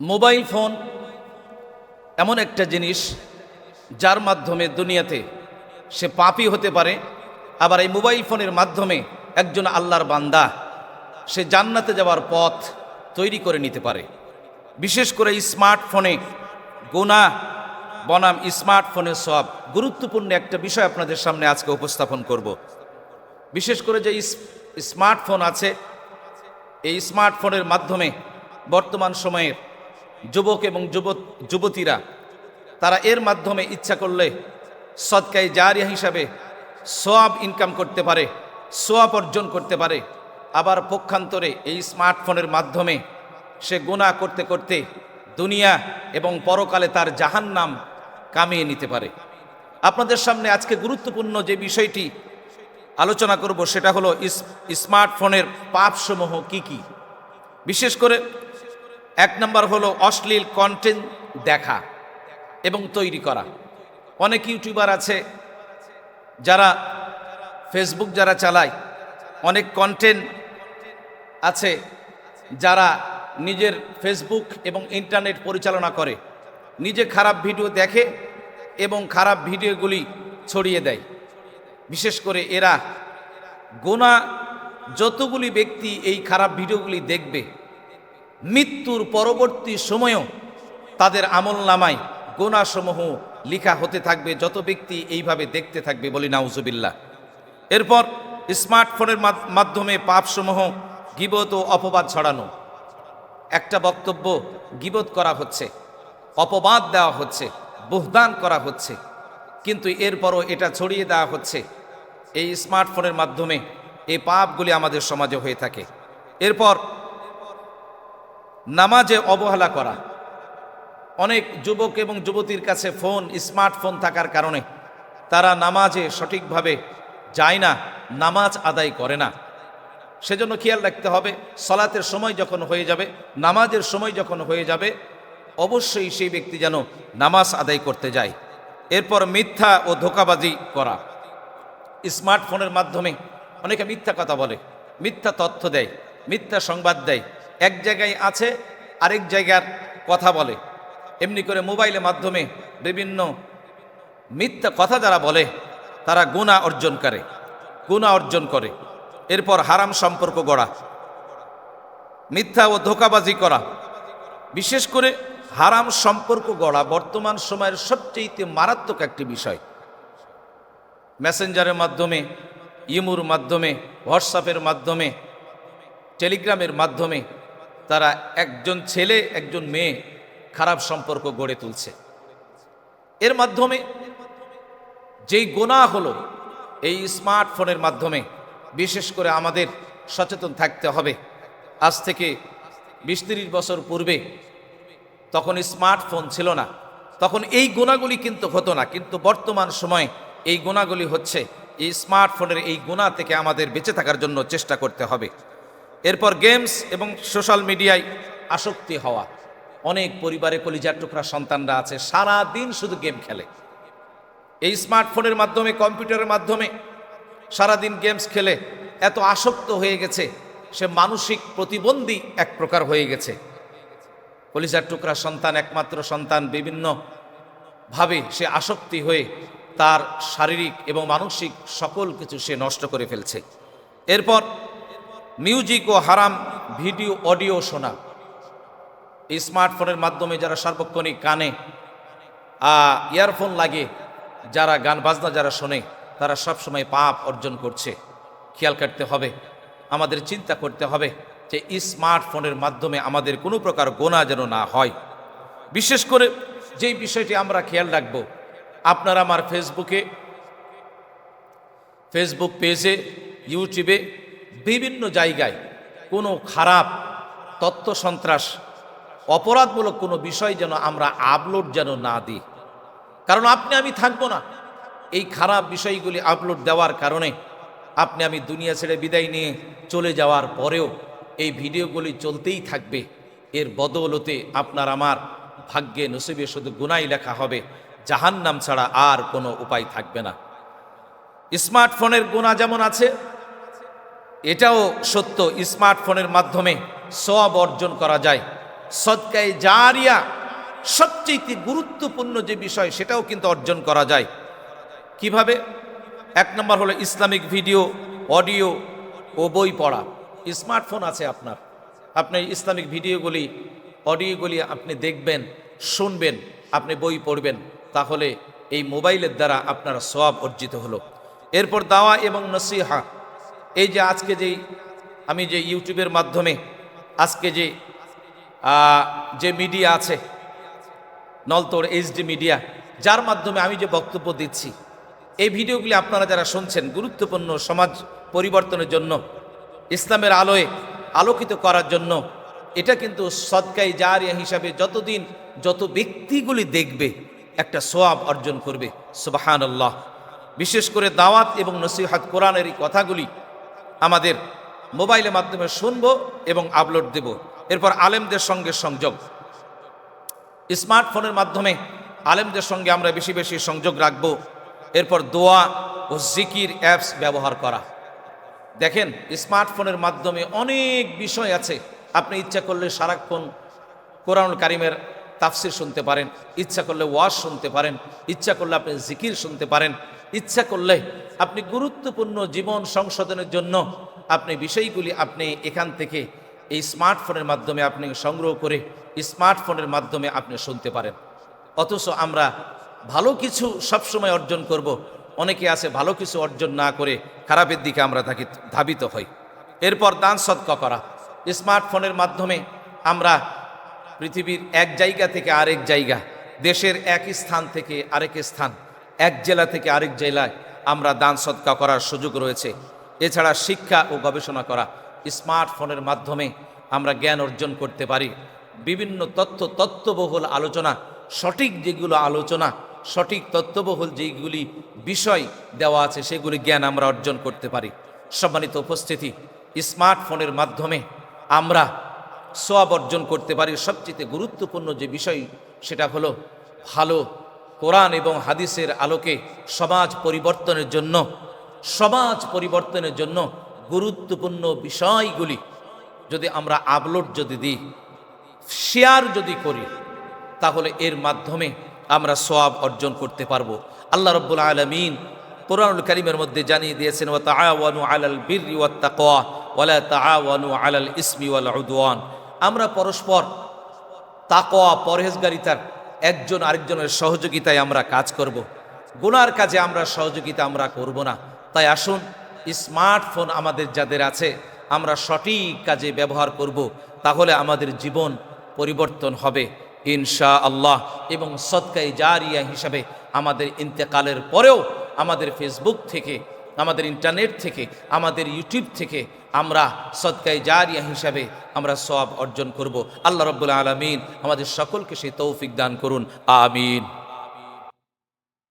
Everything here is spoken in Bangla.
মোবাইল ফোন এমন একটা জিনিস যার মাধ্যমে দুনিয়াতে সে পাপি হতে পারে, আবার এই মোবাইল ফোনের মাধ্যমে একজন আল্লাহর বান্দা সে জান্নাতে যাওয়ার পথ তৈরি করে নিতে পারে। বিশেষ করে স্মার্টফোনে গোনা বনাম, স্মার্টফোনের সব গুরুত্বপূর্ণ একটা বিষয় আপনাদের সামনে আজকে উপস্থাপন করব। বিশেষ করে যে স্মার্টফোন আছে, এই স্মার্টফোনের মাধ্যমে বর্তমান সময়ের যুবক এবং যুব যুবতীরা, তারা এর মাধ্যমে ইচ্ছা করলে সদকাই জারিয়া হিসাবে সোয়াব ইনকাম করতে পারে, সোয়াব অর্জন করতে পারে। আবার পক্ষান্তরে এই স্মার্টফোনের মাধ্যমে সে গুণা করতে করতে দুনিয়া এবং পরকালে তার জাহান্নাম কামিয়ে নিতে পারে। আপনাদের সামনে আজকে গুরুত্বপূর্ণ যে বিষয়টি আলোচনা করব, সেটা হলো স্মার্টফোনের পাপসমূহ কি কি? বিশেষ করে এক নম্বর হলো অশ্লীল কন্টেন্ট দেখা এবং তৈরি করা। অনেক ইউটিউবার আছে যারা ফেসবুক যারা চালায়, অনেক কন্টেন্ট আছে যারা নিজের ফেসবুক এবং ইন্টারনেট পরিচালনা করে। নিজে খারাপ ভিডিও দেখে এবং খারাপ ভিডিওগুলি ছড়িয়ে দেয়। বিশেষ করে এরা গোনা যতগুলি ব্যক্তি এই খারাপ ভিডিওগুলি দেখবে মৃত্যুর পরবর্তী সময়েও তাদের আমল নামায় গোনাসমূহ লিখা হতে থাকবে, যত ব্যক্তি এইভাবে দেখতে থাকবে বলি নাউজুবিল্লাহ। এরপর স্মার্টফোনের মাধ- মাধ্যমে পাপসমূহ গিবত ও অপবাদ ছড়ানো। একটা বক্তব্য গিবত করা হচ্ছে, অপবাদ দেওয়া হচ্ছে, বুহদান করা হচ্ছে, কিন্তু এরপরও এটা ছড়িয়ে দেওয়া হচ্ছে। এই স্মার্টফোনের মাধ্যমে এই পাপগুলি আমাদের সমাজে হয়ে থাকে। এরপর নামাজে অবহেলা করা। অনেক যুবক এবং যুবতীর কাছে ফোন, স্মার্টফোন থাকার কারণে তারা নামাজে সঠিকভাবে যায় না, নামাজ আদায় করে না। সেজন্য খেয়াল রাখতে হবে, সলাতের সময় যখন হয়ে যাবে, নামাজের সময় যখন হয়ে যাবে, অবশ্যই সেই ব্যক্তি যেন নামাজ আদায় করতে যায়। এরপর মিথ্যা ও ধোকাবাজি করা। স্মার্টফোনের মাধ্যমে অনেকে মিথ্যা কথা বলে, মিথ্যা তথ্য দেয়, মিথ্যা সংবাদ দেয়। এক জায়গায় আছে, আরেক জায়গার কথা বলে। এমনি করে মোবাইলের মাধ্যমে বিভিন্ন মিথ্যা কথা যারা বলে, তারা গুণা অর্জন করে গুণা অর্জন করে। এরপর হারাম সম্পর্ক গড়া, মিথ্যা ও ধোকাবাজি করা। বিশেষ করে হারাম সম্পর্ক গড়া বর্তমান সময়ের সবচেয়ে মারাত্মক একটি বিষয়। মেসেঞ্জারের মাধ্যমে, ইমুর মাধ্যমে, হোয়াটসঅ্যাপের মাধ্যমে, টেলিগ্রামের মাধ্যমে তারা একজন ছেলে, একজন মেয়ে খারাপ সম্পর্ক গড়ে তুলছে। এর মাধ্যমে যেই গোনা হলো এই স্মার্টফোনের মাধ্যমে, বিশেষ করে আমাদের সচেতন থাকতে হবে। আজ থেকে বিশ তিরিশ বছর পূর্বে তখন স্মার্টফোন ছিল না। তখন এই গোনাগুলি কিন্তু হতো না, কিন্তু বর্তমান সময়ে এই গোনাগুলি হচ্ছে এই স্মার্টফোনের এই গোনা থেকে আমাদের বেঁচে থাকার জন্য চেষ্টা করতে হবে। এরপর গেমস এবং সোশ্যাল মিডিয়ায় আসক্তি হওয়া। অনেক পরিবারে কলিজার টুকরা সন্তানরা আছে সারা দিন শুধু গেম খেলে। এই স্মার্টফোনের মাধ্যমে, কম্পিউটারের মাধ্যমে সারাদিন গেমস খেলে এত আসক্ত হয়ে গেছে, সে মানসিক প্রতিবন্ধী এক প্রকার হয়ে গেছে। কলিজার টুকরা সন্তান একমাত্র সন্তান, বিভিন্ন ভাবে সে আসক্তি হয়ে তার শারীরিক এবং মানসিক সকল কিছু সে নষ্ট করে ফেলছে। এরপর মিউজিক ও হারাম ভিডিও, অডিও শোনা। স্মার্টফোনের মাধ্যমে যারা সার্বক্ষণিক কানে ইয়ারফোন লাগে, যারা গান বাজনা যারা শোনে, তারা সব সময় পাপ অর্জন করছে। খেয়াল কাটতে হবে, আমাদের চিন্তা করতে হবে যে স্মার্টফোনের মাধ্যমে আমাদের কোনো প্রকার গোনা যেন না হয়। বিশেষ করে যেই বিষয়টি আমরা খেয়াল রাখব, আপনার আমার ফেসবুকে, ফেসবুক পেজে, ইউটিউবে বিভিন্ন জায়গায় কোনো খারাপ তত্ত্ব সন্ত্রাস, অপরাধমূলক কোনো বিষয় যেন আমরা আপলোড যেন না দিই। কারণ আপনি আমি থাকব না। এই খারাপ বিষয়গুলি আপলোড দেওয়ার কারণে আপনি আমি দুনিয়া ছেড়ে বিদায় নিয়ে চলে যাওয়ার পরেও এই ভিডিওগুলি চলতেই থাকবে। এর বদৌলতে আপনার আমার ভাগ্যে নসিবে শুধু গুনাই লেখা হবে। জাহান্নাম ছাড়া আর কোনো উপায় থাকবে না। স্মার্টফোনের গুণা যেমন আছে এটাও সত্য, স্মার্টফোনের মাধ্যমে সব অর্জন করা যায়। সদকায় জারিয়া সবচেয়ে গুরুত্বপূর্ণ যে বিষয়, সেটাও কিন্তু অর্জন করা যায়। কীভাবে? এক নম্বর হলো ইসলামিক ভিডিও, অডিও ও বই পড়া। স্মার্টফোন আছে আপনার। আপনি ইসলামিক ভিডিওগুলি, অডিওগুলি আপনি দেখবেন, শুনবেন, আপনি বই পড়বেন, তাহলে এই মোবাইলের দ্বারা আপনার সব অর্জিত হলো। এরপর দাওয়া এবং নসিহা। এই যে আজকে যেই, আমি যে ইউটিউবের মাধ্যমে আজকে যে যে মিডিয়া আছে নলতোড় এইচডি মিডিয়া, যার মাধ্যমে আমি যে বক্তব্য দিচ্ছি, এই ভিডিওগুলি আপনারা যারা শুনছেন, গুরুত্বপূর্ণ সমাজ পরিবর্তনের জন্য, ইসলামের আলোয় আলোকিত করার জন্য, এটা কিন্তু সদকাই জারিয়া হিসাবে যতদিন যত ব্যক্তিগুলি দেখবে, একটা সোয়াব অর্জন করবে সুবাহান বিশেষ করে দাওয়াত এবং নসিহাত কোরআনের এই কথাগুলি আমাদের মোবাইলের মাধ্যমে শুনব এবং আপলোড দেব। এরপর আলেমদের সঙ্গে সংযোগ। স্মার্টফোনের মাধ্যমে আলেমদের সঙ্গে আমরা বেশি বেশি সংযোগ রাখব। এরপর দোয়া ও জিকির অ্যাপস ব্যবহার করা। দেখেন, স্মার্টফোনের মাধ্যমে অনেক বিষয় আছে। আপনি ইচ্ছা করলে সারাক্ষণ কোরআনুল কারিমের তাফসির শুনতে পারেন, ইচ্ছা করলে ওয়াজ শুনতে পারেন, ইচ্ছা করলে আপনি জিকির শুনতে পারেন। ইচ্ছা করলে আপনি গুরুত্বপূর্ণ জীবন সংশোধনের জন্য আপনি বিষয়গুলি আপনি এখান থেকে এই স্মার্টফোনের মাধ্যমে আপনি সংগ্রহ করে স্মার্টফোনের মাধ্যমে আপনি শুনতে পারেন। অথচ আমরা ভালো কিছু সবসময় অর্জন করব, অনেকে আছে ভালো কিছু অর্জন না করে খারাপের দিকে আমরা থাকি, ধাবিত হই। এরপর দান সৎকা করা। স্মার্টফোনের মাধ্যমে আমরা পৃথিবীর এক জায়গা থেকে আরেক জায়গা, দেশের এক স্থান থেকে আরেক স্থান এক জেলা থেকে আরেক জেলায় আমরা দান সৎকা করার সুযোগ রয়েছে। এছাড়া শিক্ষা ও গবেষণা করা, স্মার্টফোনের মাধ্যমে আমরা জ্ঞান অর্জন করতে পারি। বিভিন্ন তথ্য, তত্ত্ববহুল আলোচনা, সঠিক যেগুলো আলোচনা, সঠিক তত্ত্ববহুল যেগুলি বিষয় দেওয়া আছে, সেগুলি জ্ঞান আমরা অর্জন করতে পারি। সম্মানিত উপস্থিতি, স্মার্টফোনের মাধ্যমে আমরা সোয়াব অর্জন করতে পারি। সবচেয়ে গুরুত্বপূর্ণ যে বিষয়, সেটা হলো ভালো কোরআন এবং হাদিসের আলোকে সমাজ পরিবর্তনের জন্য, সমাজ পরিবর্তনের জন্য গুরুত্বপূর্ণ বিষয়গুলি যদি আমরা আপলোড যদি দিই শেয়ার যদি করি, তাহলে এর মাধ্যমে আমরা সোয়াব অর্জন করতে পারব। আল্লাহ রব্বুল আলমিন কোরআনুল করিমের মধ্যে জানিয়ে দিয়েছেন, ওয়া তাআওয়ানু আলাল বিররি ওয়াত তাকওয়া ওয়ালা তাআওয়ানু আলাল ইসমি ওয়াল আমরা পরস্পর তাকওয়া, পরহেজগারিতার একজন আরেকজনের সহযোগিতায় আমরা কাজ করব। গুনার কাজে আমরা সহযোগিতা আমরা করব না তাই আসুন, স্মার্টফোন আমাদের যাদের আছে, আমরা সঠিক কাজে ব্যবহার করব, তাহলে আমাদের জীবন পরিবর্তন হবে ইনশা আল্লাহ এবং সৎকাই জারিয়া হিসাবে আমাদের ইন্তেকালের পরেও আমাদের ফেসবুক থেকে আমাদের ইন্টারনেট থেকে, আমাদের ইউটিউব থেকে আমরা সদকায় জারিয়া হিসাবে আমরা সব অর্জন করব। আল্লাহ রব্বুল আলমিন আমাদের সকলকে সেই তৌফিক দান করুন। আমিন।